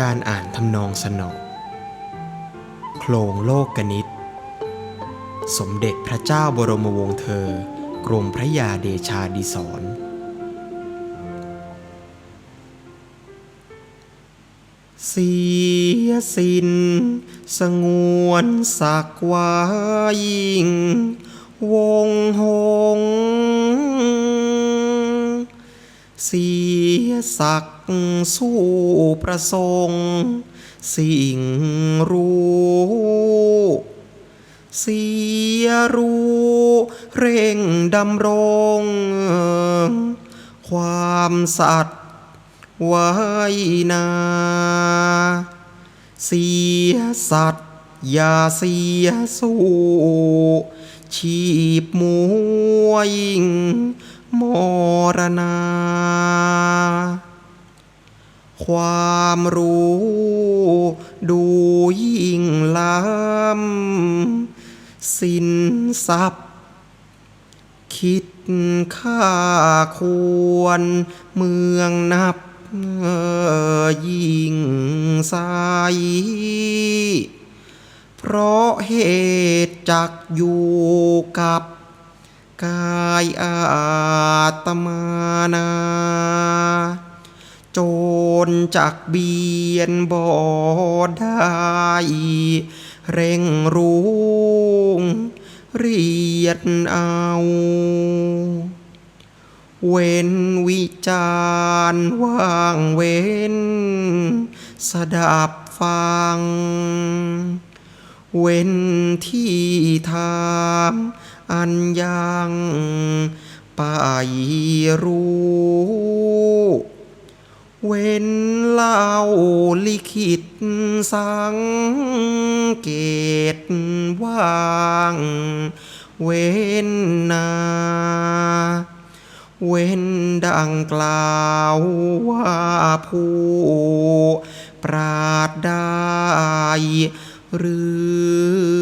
การอ่านทำนองสนอโครงโลกกนิต สมเด็จพระเจ้าบรมวงศ์เธอ กรมพระยาเดชาดิศรเสียสินสงวนสักไว้ยิ่งวงหง เสียสัก สู้ประสงค์ สิ่งรู้ เสียรู้ เร่งดำรง ความสัตย์ไว้นา เสียสัตย์อย่าเสียสู้ ชีพมวยมรณา ความรู้ ดูยิ่งล้ำสินทรัพย์ คิดค่าควรเมืองนับยิ่งใสเพราะเหตุจักอยู่กับกายอาตมานา โจ รจักเบียนบ่ได้เร่งรู้เรียดเอา เว้นวิจารว่างเว้น สดับฟัง เว้นที่ทามอันยังไปรู้ เว้นเล่าลิขิตสังเกตว่าง เว้นนา เว้นดังกล่าวว่าผู้ปราดได้หรือ